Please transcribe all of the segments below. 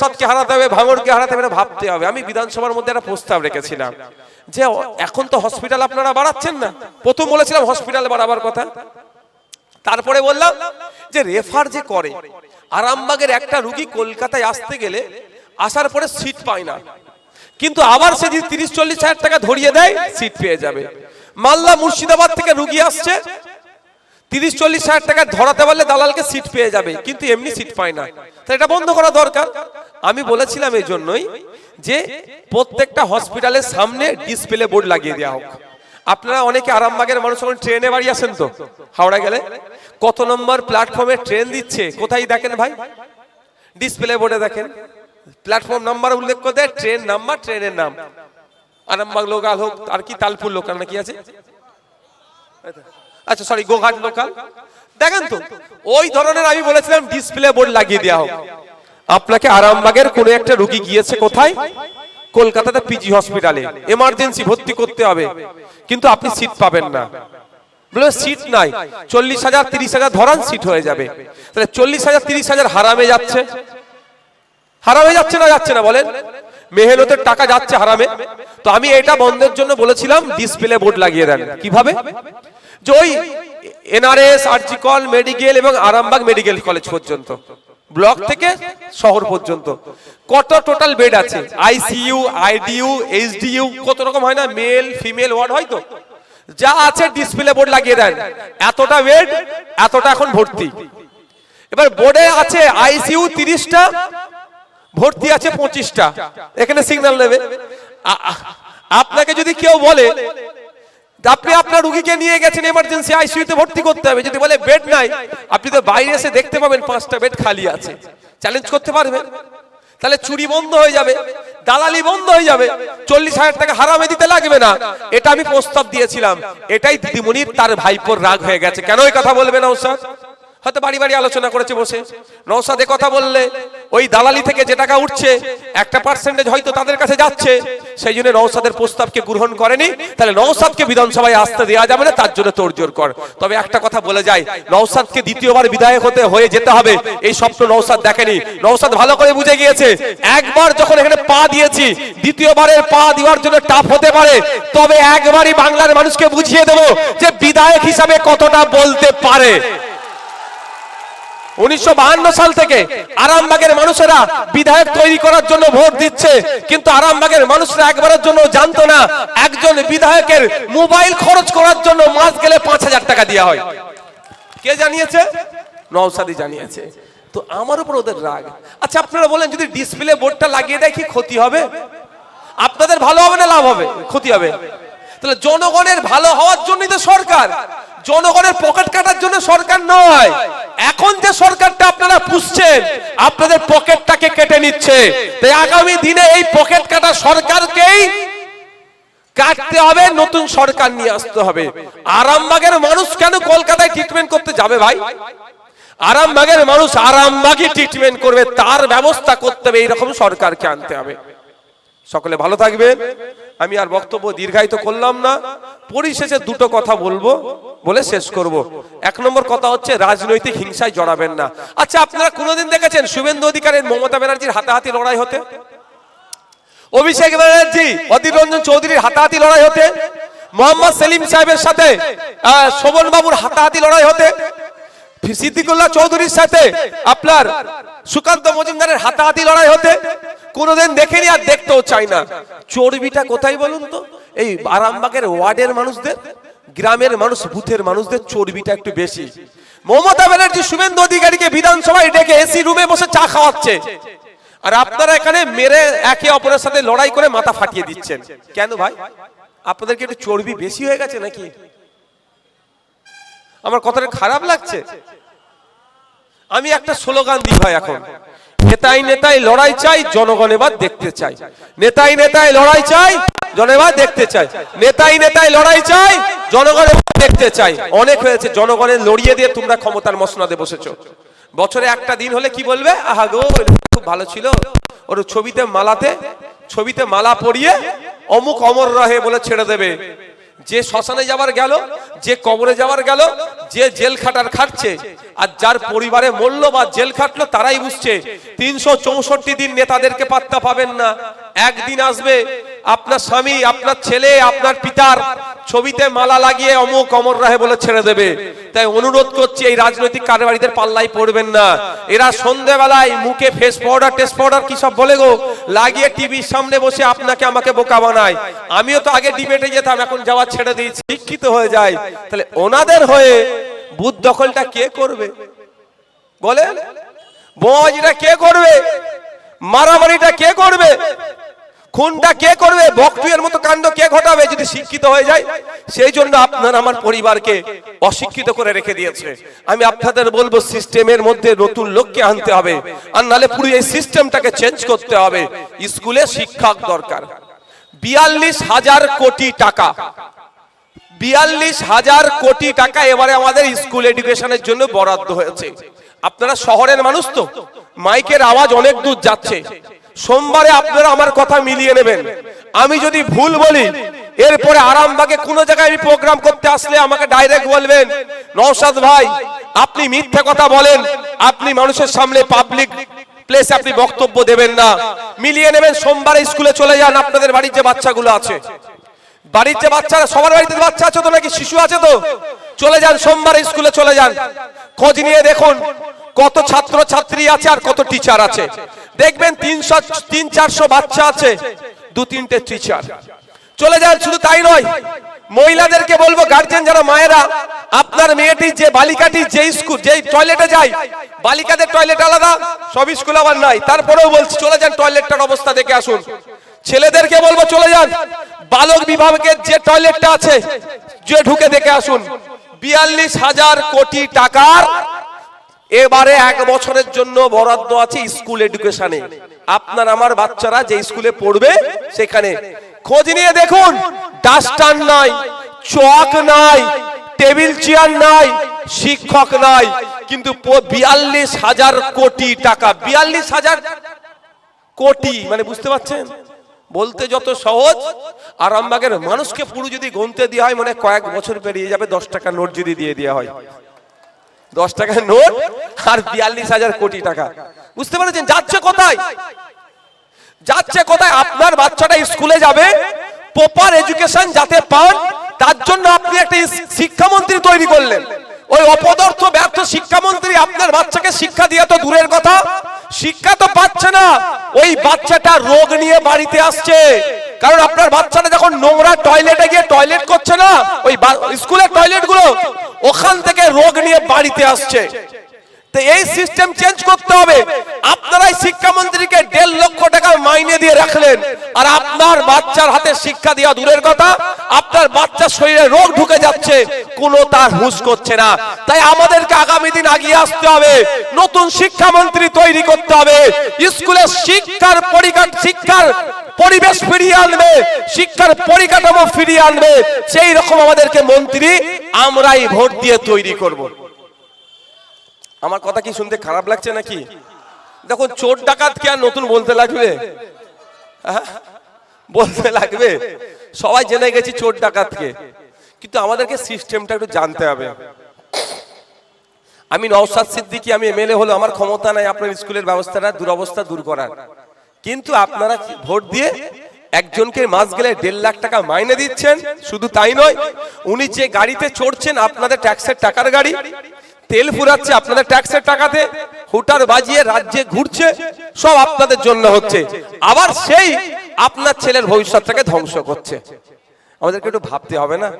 সাদকে হারাতে হবে ভাঙড়কে হারাতে হবে ভাবতে হবে। আমি বিধানসভার মধ্যে একটা প্রস্তাব রেখেছিলাম যে এখন তো হসপিটাল আপনারা বাড়াচ্ছেন না। প্রথম বলেছিলাম হসপিটাল বাড়াবার কথা। তারপরে বললাম যে রেফার যে করে, আরামবাগের একটা রুগী কলকাতায় আসতে গেলে আসার পরে সিট পায় না। কিন্তু আবার সে যদি তিরিশ, চল্লিশ হাজার টাকা ধরিয়ে দেয় সিট পেয়ে যাবে। মালদা মুর্শিদাবাদ থেকে রুগী আসছে তিরিশ, চল্লিশ হাজার টাকা ধরাতে পারলে দালালকে সিট পেয়ে যাবে, কিন্তু এমনি সিট পায় না। তো এটা বন্ধ করা দরকার। আমি বলেছিলাম এই জন্যই যে প্রত্যেকটা হসপিটালের সামনে ডিসপ্লে বোর্ড লাগিয়ে দেওয়া হোক। আপনারা অনেকে আরামবাগের মানুষ এখন ট্রেনে বাড়ি আসেন তো? হাওড়া গেলে? কত নম্বর প্ল্যাটফর্মে ট্রেন দিচ্ছে? কোথায় দেখেন ভাই? ডিসপ্লে বোর্ডে দেখেন। প্ল্যাটফর্ম নাম্বার উল্লেখ করে দেয় ট্রেন নাম্বার ট্রেনের নাম। আরামবাগ লোকাল হোক, আর কি তালপুর লোকাল নাকি আছে? আচ্ছা সরি গোঘাট লোকাল দেখেন তো, ওই ধরনের আমি বলেছিলাম ডিসপ্লে বোর্ড লাগিয়ে দেওয়া হোক। আপনাকে আরামবাগের কোনো একটা রুগী গিয়েছে কোথায়? কলকাতাতে পিজি হসপিটালে এমার্জেন্সি ভর্তি করতে হবে। কিন্তু আপনি সিট পাবেন না। বলে সিট নাই। চল্লিশ হাজার, তিরিশ হাজার ধরান সিট হয়ে যাবে। তাহলে চল্লিশ হাজার, তিরিশ হাজার হারামে যাচ্ছে। হারামে যাচ্ছে না যাচ্ছে না, বলেন। মেহনতের টাকা যাচ্ছে হারামে। তো আমি এটা বন্ধের জন্য বলেছিলাম ডিসপ্লে বোর্ড লাগিয়ে দেন। কীভাবে? যে ওই এনআরএস আরজিকল মেডিকেল এবং আরামবাগ মেডিকেল কলেজ পর্যন্ত। ব্লক থেকে শহর পর্যন্ত। কত টোটাল বেড আছে? আইসিইউ আইডিইউ এইচডিইউ কত রকম হয় না? মেল ফিমেল ওয়ার্ড হয় তো? যা আছে ডিসপ্লে বোর্ড লাগিয়ে দেন। এতটা বেড এতটা এখন ভর্তি। এবার বোর্ডে আছে আইসিইউ তিরিশটা, ভর্তি আছে পঁচিশটা। এখানে সিগন্যাল নেবে। আপনাকে যদি কেউ বলে আপনি আপনার রুগীকে নিয়ে গেছেন এমার্জেন্সি আইসিইউতে ভর্তি করতে হবে। যদি বলে বেড নাই, আপনি তো বাইরে এসে দেখতে পাবেন পাঁচটা বেড খালি আছে। চ্যালেঞ্জ করতে পারবেন তাহলে চুরি বন্ধ হয়ে যাবে, দালালি বন্ধ হয়ে যাবে। চল্লিশ হাজার টাকা হারামে দিতে লাগবে না। এটা আমি প্রস্তাব দিয়েছিলাম। এটাই দিদিমণির, তার ভাইপোর রাগ হয়ে গেছে। কেন এই কথা বলবে না ওস্তাদ হয়তো বাড়ি বাড়ি আলোচনা করেছে বসে। নৌসাদে কথা বললে, ওই দালালি থেকে যে টাকা উঠছে, একটা পার্সেন্টেজ হয়তো তাদের কাছে যাচ্ছে। সেই জন্য নৌসাদের প্রস্তাবকে গ্রহণ করেনি। তাহলে নৌসাদকে বিধানসভায় আসতে দেওয়া যাবে না, তার জন্য তোড়জোড় কর। তবে একটা কথা বলে যায় নৌসাদকে দ্বিতীয়বার বিধায়ক হতে হয়ে যেতে হবে, এই স্বপ্ন নৌসাদ দেখেনি। নৌসাদ ভালো করে বুঝে গিয়েছে, একবার যখন এখানে পা দিয়েছি, দ্বিতীয়বারের পা দেওয়ার জন্য টাফ হতে পারে, তবে একবারই বাংলার মানুষকে বুঝিয়ে দেবো যে বিধায়ক হিসাবে কতটা বলতে পারে। উনিশশো সাল থেকে আরামবাগের মানুষেরা বিধায়ক তৈরি করার জন্য ভোট দিচ্ছে, কিন্তু আরামবাগের মানুষরা একবারের জন্য জানতো না, একজন বিধায়কের মোবাইল খরচ করার জন্য মাস গেলে পাঁচ হাজার টাকা দেওয়া হয়। কে জানিয়েছে? নওসাদি জানিয়েছে। তো আমার উপর ওদের রাগ। আচ্ছা আপনারা বলেন, যদি ডিসপ্লে বোর্ডটা লাগিয়ে দেয় কি ক্ষতি হবে? আপনাদের ভালো হবে না লাভ হবে? ক্ষতি হবে। তাহলে জনগণের ভালো হওয়ার জন্যই তো সরকার। জনগণের পকেট কাটার জন্য সরকার নয়। এখন যে সরকারটা আপনারা পুষছেন, আপনাদের পকেটটাকে কেটে নিচ্ছে। তাই আগামী দিনে এই পকেট কাটা সরকারকেই কাটতে হবে, নতুন সরকার নিয়ে আসতে হবে। আরামবাগের মানুষ কেন কলকাতায় ট্রিটমেন্ট করতে যাবে ভাই? আরামবাগের মানুষ আরামবাগই ট্রিটমেন্ট করবে, তার ব্যবস্থা করতে হবে, এইরকম সরকারকে আনতে হবে। সকলে ভালো থাকবে। আমি আর বক্তব্য দীর্ঘায়িত করলাম না। পরিশেষে দুটো কথা বলব, বলে শেষ করব। এক নম্বর কথা হচ্ছে, রাজনৈতিক হিংসায় জড়াবেন না। আচ্ছা আপনারা কোনোদিন দেখেছেন শুভেন্দু অধিকারের মমতা ব্যানার্জির হাতাহাতি লড়াই হতে? অভিষেক ব্যানার্জি, অধীর রঞ্জন চৌধুরীর হাতাহাতি লড়াই হতে? মোহাম্মদ সেলিম সাহেবের সাথে শোভন বাবুর হাতাহাতি লড়াই হতে? সিদ্দিকুল্লাহ চৌধুরীর সাথে আপনার সুকান্ত মজুমদারের হাতাহাতি লড়াই হতে কোনোদিন দেখেনি আর দেখতেও চাই না। চর্বিটা কোথায় বলুন তো? এই আরামবাগের ওয়ার্ডের মানুষদের, গ্রামের মানুষ, বুথের মানুষদের চর্বিটা একটু বেশি। মমতা ব্যানার্জি, শুভেন্দু অধিকারীকে বিধানসভায় ডেকে এসি রুমে বসে চা খাওয়াচ্ছে। আর আপনারা এখানে মেরে একে অপরের সাথে লড়াই করে মাথা ফাটিয়ে দিচ্ছেন। কেন ভাই? আপনাদেরকে একটু চর্বি বেশি হয়ে গেছে নাকি? আমার কথাটা খারাপ লাগছে? আমি একটা স্লোগান দিই ভাই এখন। নেতাই নেতাই লড়াই চাই, জনগণ এবার দেখতে চাই। নেতাই নেতাই লড়াই চাই জন এবার দেখতে চাই। নেতাই নেতাই লড়াই চাই, জনগণ দেখতে চাই। অনেক হয়েছে, জনগণের লড়িয়ে দিয়ে তোমরা ক্ষমতার মসনাদে বসেছো। বছরে একটা দিন হলে কি বলবে? আহা গো খুব ভালো ছিল। ওর ছবিতে মালাতে, ছবিতে মালা পরিয়ে অমুক অমর রহে বলে ছেড়ে দেবে। যে শ্মশানে যাওয়ার গেল, যে কবরে যাওয়ার গেল, যে জেল খাটার খাটছে, আর যার পরিবারে মরল বা জেল খাটলো তারাই বুঝছে, তিনশো চৌষট্টি দিন নেতাদেরকে পাত্তা পাবেন না। একদিন আসবে, আপনার স্বামী, আপনার ছেলে, আপনার পিতার ছবিতে মালা লাগিয়ে অমুক অমর রাহে বলে ছেড়ে দেবে। তাই অনুরোধ করছি, এই রাজনৈতিক কারবারিদের পাল্লাই পড়বেন না। এরা সন্ধেবেলায় মুখে ফেস পাউডার টেস্ট পাউডার কি সব বলে গো? লাগিয়ে টিভির সামনে বসে আপনাকে আমাকে বোকা বানায়। আমিও তো আগে ডিবেটে যেতাম, এখন যাওয়া ছেড়ে দিয়েছি, শিক্ষিত হয়ে যায়। তাহলে ওনাদের হয়ে বুথ দখলটা কে করবে? বলেন। বোমাবাজিটা কে করবে? মারামারিটা কে করবে? খুনটা কে করবে? বকটুয়ের মতো কাণ্ড কে ঘটাবে যদি শিক্ষিত হয়ে যায়? সেই জন্য আপনার আমার পরিবারকে অশিক্ষিত করে রেখে দিয়েছে। আমি আপনাদের বলব, সিস্টেমের মধ্যে নতুন লোককে আনতে হবে। আর নালে পুরো এই সিস্টেমটাকে চেঞ্জ করতে হবে। স্কুলে শিক্ষক দরকার। বিয়াল্লিশ হাজার কোটি টাকা। বিয়াল্লিশ হাজার কোটি টাকা এবারে আমাদের স্কুল এডুকেশনের জন্য বরাদ্দ হয়েছে। আপনারা শহরের মানুষ তো? মাইকের আওয়াজ অনেক দূর যাচ্ছে। সোমবারে আপনারা আমার কথা মিলিয়ে নেবেন। আমি যদি ভুল বলি, এরপরে আরামবাগে কোনো জায়গায় আমি প্রোগ্রাম করতে আসলে আমাকে ডাইরেক্ট বলবেন নৌসাদ ভাই, আপনি মিথ্যে কথা বলেন, আপনি মানুষের সামনে পাবলিক প্লেসে আপনি বক্তব্য দেবেন না। মিলিয়ে নেবেন, সোমবারে স্কুলে চলে যান, আপনাদের বাড়ির যে বাচ্চাগুলো আছে। বাড়ির যে বাচ্চারা, সবার বাড়িতে বাচ্চা আছে তো নাকি? শিশু আছে তো? চলে যান, সোমবার স্কুলে চলে যান। খোঁজ নিয়ে দেখুন কত ছাত্র ছাত্রী আছে আর কত টিচার আছে? দেখবেন তিনশো, তিন চারশো বাচ্চা আছে, দু তিনটে টিচার চলে যান, শুধু তাই নয়, মহিলাদেরকে বলব গার্জেন যারা মায়েরা, আপনার মেয়েটি যে বালিকাটি যে স্কুল যে টয়লেটে যায়, বালিকাদের টয়লেট আলাদা, সব স্কুল আবার নাই। তারপরেও বলছি, চলে যান টয়লেটটার অবস্থা দেখে আসুন। ছেলেদেরকে বলব, চলে যান, বালক বিভাগের যে টয়লেটটা আছে, যে ঢুকে দেখে আসুন। বিয়াল্লিশ হাজার কোটি টাকার এবারে এক বছরের জন্য বরাদ্দ আছে স্কুল এডুকেশনে। আপনার আমার বাচ্চারা যে স্কুলে পড়বে সেখানে। খোঁজ নিয়ে দেখুন, ডাস্টার নাই, চক নাই, টেবিল চেয়ার নাই, শিক্ষক নাই, কিন্তু বিয়াল্লিশ হাজার কোটি টাকা। বিয়াল্লিশ হাজার কোটি মানে বুঝতে পারছেন? বলতে যত সহজ, আরামবাগের মানুষকে পুরো যদি গুনতে দেওয়া হয় মানে কয়েক বছর পেরিয়ে যাবে, দশ টাকা নোট যদি দিয়ে দেওয়া হয়। দশ টাকার নোট আর বিয়াল্লিশ হাজার কোটি টাকা। বুঝতে পারছেন? যাচ্ছে কোথায়? যাচ্ছে কোথায়? আপনার বাচ্চাটা স্কুলে যাবে প্রপার এডুকেশন যাতে পান, তার জন্য আপনি একটা শিক্ষামন্ত্রী তৈরি করলেন। ওই অপদার্থ, ব্যর্থ শিক্ষামন্ত্রী আপনার বাচ্চাকে শিক্ষা দিয়ে তো দূরের কথা। শিক্ষা তো পাচ্ছে না। ওই বাচ্চাটা রোগ নিয়ে বাড়িতে আসছে। কারণ আপনার বাচ্চারা যখন নোংরা টয়লেটে গিয়ে টয়লেট করছে না, ওই স্কুলের টয়লেটগুলো ওখান থেকে রোগ নিয়ে বাড়িতে আসছে। এই সিস্টেম চেঞ্জ করতে হবে। আপনারাই শিক্ষামন্ত্রীকে দেড় লক্ষ মাইনে দিয়ে রাখলেন। আর আপনার বাচ্চার হাতে শিক্ষা দেওয়া দূরের কথা, আপনার বাচ্চার শরীরে রোগ ঢুকে যাচ্ছে, কোনো তার করছে না। তাই আমাদেরকে আগামী দিন আগিয়ে আসতে হবে। নতুন শিক্ষামন্ত্রী তৈরি করতে হবে। স্কুলে শিক্ষার পরিকাঠ শিক্ষার পরিবেশ ফিরিয়ে আনবে, শিক্ষার পরিকাঠামো ফিরিয়ে আনবে। সেই রকম আমাদেরকে মন্ত্রী আমরাই ভোট দিয়ে তৈরি করব। আমার কথা কি শুনতে খারাপ লাগছে নাকি? দেখো, চোর ডাকাত কি আর নতুন বলতে লাগবে? হ্যাঁ? বলতে লাগবে? সবাই জেনে গেছি চোর ডাকাতকে। কিন্তু আমাদেরকে সিস্টেমটা একটু জানতে হবে। আমি নওসাদ সিদ্দিকি, আমি এমএলএ হলো আমার ক্ষমতা নাই আপনার স্কুলের ব্যবস্থাটা, দুরবস্থা দূর করার। কিন্তু আপনারা ভোট দিয়ে একজনকে মাস গেলে দেড় লাখ টাকা মাইনে দিচ্ছেন? শুধু তাই নয়, উনি যে গাড়িতে চড়ছেন, আপনাদের ট্যাক্সের টাকার গাড়ি তেল ফুরাচ্ছে আপনাদের ট্যাক্সের টাকাতে, হুটার বাজিয়ে রাজ্যে ঘুরছে, সব আপনাদের জন্য হচ্ছে। আবার সেই আপনার ছেলের ভবিষ্যৎটাকে ধ্বংস করছে। আমাদেরকে একটু ভাবতে হবে না?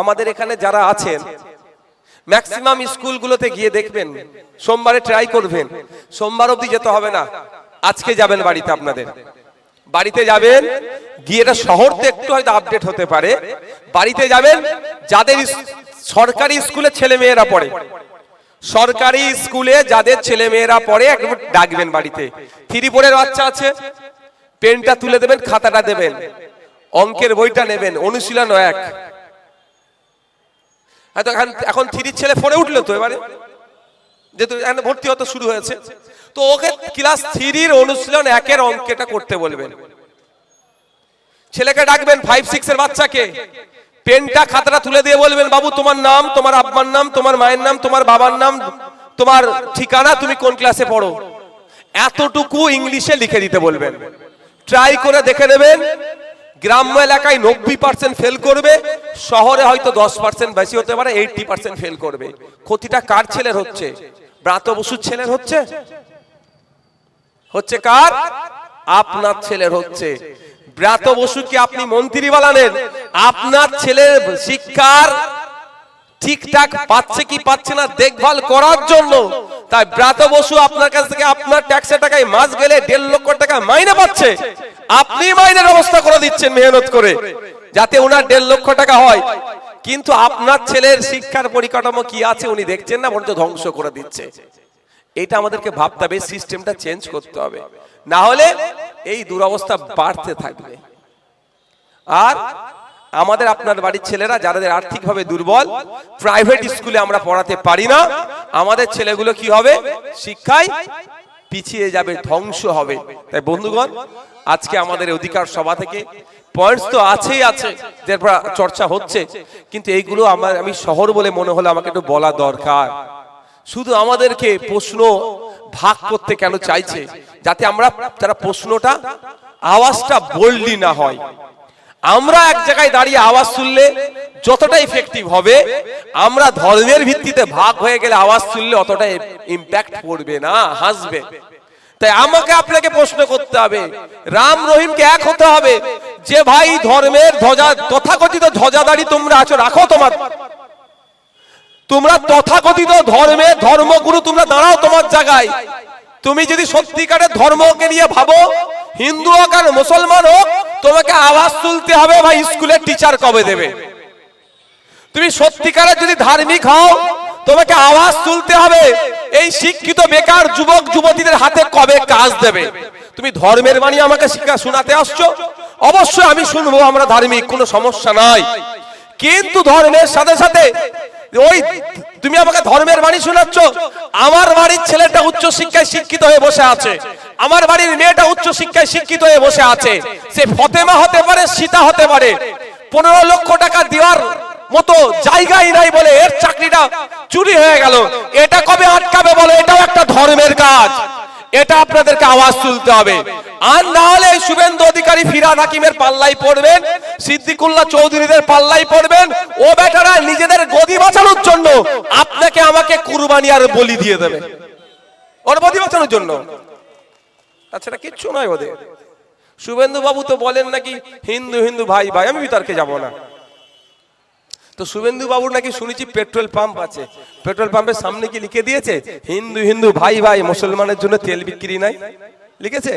আমাদের এখানে যারা আছেন ম্যাক্সিমাম স্কুলগুলোতে গিয়ে দেখবেন, সোমবারে ট্রাই করবেন, সোমবার অবধি যেতে হবে না। আজকে যাবেন বাড়িতে আপনাদের। বাড়িতে যাবেন, গিয়ে এটা শহর তো একটু হয়তো আপডেট হতে পারে। বাড়িতে যাবেন, যাদের সরকারি স্কুলে ছেলে মেয়েরা পড়ে সরকারি স্কুলে যাদের ছেলে মেয়েরা পড়ে একবার ডাকবেন বাড়িতে। থ্রি ফোরের বাচ্চা আছে, পেনটা তুলে দেবেন, খাতাটা দেবেন। অঙ্কের বইটা নেবেন, অনুশীলন এক। এখন এখন থ্রির ছেলে ফোরে উঠল তো এবারে। যেহেতু এখানে ভর্তি হতে শুরু হয়েছে। তো ওকে ক্লাস থ্রির অনুশীলন একের অঙ্কেটা করতে বলবেন। ছেলেকে ডাকবেন ফাইভ সিক্স এর বাচ্চাকে। পেনটা খাতাটা তুলে দিয়ে বলবেন, বাবু, তোমার নাম, তোমার আব্বার নাম, তোমার মায়ের নাম, তোমার বাবার নাম, তোমার ঠিকানা তুমি কোন ক্লাসে পড়ো? এতটুকু ইংলিশে লিখে দিতে বলবেন। ট্রাই করে দেখে নেবেন, গ্রাম্য এলাকায় নব্বই পার্সেন্ট ফেল করবে, শহরে হয়তো দশ পার্সেন্ট বেশি হতে পারে এইটটি পার্সেন্ট ফেল করবে। ক্ষতিটা কার ছেলের হচ্ছে? ব্রাত বসুর ছেলের হচ্ছে? হচ্ছে কার? আপনার ছেলের হচ্ছে। ব্রাত বসুকে আপনি মন্ত্রী বানালেন, আপনার ছেলের শিক্ষার ঠিকঠাক পাচ্ছে কি পাচ্ছে না দেখভাল করার জন্য। তাই ব্রাত বসু আপনার কাছ থেকে আপনার ট্যাক্সের টাকায় মাস গেলে দেড় লক্ষ টাকা মাইনে পাচ্ছে। আপনি মাইনের ব্যবস্থা করে দিচ্ছেন মেহনত করে, যাতে ওনার দেড় লক্ষ টাকা হয়। কিন্তু আপনার ছেলের শিক্ষার পরিকাঠামো কি আছে উনি দেখছেন না, বরঞ্চ ধ্বংস করে দিচ্ছে। এটা আমাদেরকে ভাবতে হবে সিস্টেমটা চেঞ্জ করতে হবে। না হলে এই দুরবস্থা বাড়তে থাকবে। আর আমাদের আপনার বাড়ির ছেলেরা, যাদের আর্থিকভাবে দুর্বল প্রাইভেট স্কুলে আমরা পড়াতে পারি না, আমাদের ছেলেগুলো কি হবে? শিক্ষায় পিছিয়ে যাবে, ধ্বংস হবে। তাই বন্ধুগণ, আজকে আমাদের অধিকার সভা থেকে পয়েন্টস তো আছেই আছে যার চর্চা হচ্ছে, কিন্তু এইগুলো আমার, আমি শহর বলে মনে হলো আমাকে একটু বলা দরকার। শুধু আমাদেরকে প্রশ্ন ভাগ করতে কেন চাইছে? যাতে আমরা তারা প্রশ্নটা, আওয়াজটা বললি না হয়। আমরা এক জায়গায় দাঁড়িয়ে আওয়াজ শুনলে যতটা ইফেক্টিভ হবে, আমরা ধর্মের ভিত্তিতে ভাগ হয়ে গেলে আওয়াজ শুনলে অতটা ইম্প্যাক্ট পড়বে না, হাসবে। তাই আমাকে আপনাকে প্রশ্ন করতে হবে, রাম রহিমকে এক হতে হবে, যে ভাই ধর্মের ধ্বজা, তথাকথিত ধ্বজাদারি তোমরা আছো, রাখো তোমার। তোমরা তথাকথিত ধর্মে ধর্মগুরু তোমরা দাঁড়াও তোমার জায়গায়। তুমি যদি সত্যিকারের ধর্মকে নিয়ে ভাবো, হিন্দু হোক আর মুসলমান হোক, তোমাকে আওয়াজ তুলতে হবে ভাই, স্কুলের টিচার কবে দেবে? তুমি সত্যিকারের যদি ধার্মিক হও, তোমাকে আওয়াজ তুলতে হবে, এই শিক্ষিত বেকার যুবক, যুবতীদের হাতে কবে কাজ দেবে? তুমি ধর্মের বাণী আমাকে শিক্ষা শোনাতে আসছো? অবশ্যই আমি শুনব, আমরা ধার্মিক, কোনো সমস্যা নাই। কিন্তু ধর্মের সাথে সাথে ওই, তুমি আমাকে ধর্মের বাণী শোনাচ্ছ? আমার বাড়ির ছেলেটা উচ্চ শিক্ষায় শিক্ষিত হয়ে বসে আছে। আমার বাড়ির মেয়েটা উচ্চ শিক্ষায় শিক্ষিত হয়ে বসে আছে। সে ফতেমা হতে পারে, সীতা হতে পারে। পনেরো লক্ষ টাকা দেওয়ার মতো জায়গাই নাই বলে এর চাকরিটা চুরি হয়ে গেল। এটা কবে আটকাবে বলো? এটাও একটা ধর্মের কাজ। এটা আপনাদেরকে আওয়াজ তুলতে হবে। আর না হলে শুভেন্দু অধিকারী ফিরাদ হাকিমের পাল্লাই পড়বেন, সিদ্দিকুল্লাহ চৌধুরীদের পাল্লাই পড়বেন। ও বেটারা নিজেদের গদি বাঁচানোর জন্য আপনাকে আমাকে কুরবানি আর বলি দিয়ে দেবে। ওর গদি বাঁচানোর জন্য। তাছাড়া কিচ্ছু নয় ওদের। শুভেন্দু বাবু তো বলেন নাকি, হিন্দু হিন্দু, ভাই ভাই, আমি বিতর্কে যাব না। তো শুভেন্দু বাবুর নাকি শুনেছি পেট্রোল পাম্প আছে। পেট্রোল পাম্পের সামনে কি লিখে দিয়েছে, হিন্দু হিন্দু, ভাই ভাই, মুসলমানের জন্য তেল বিক্রি নাই। লিখেছে?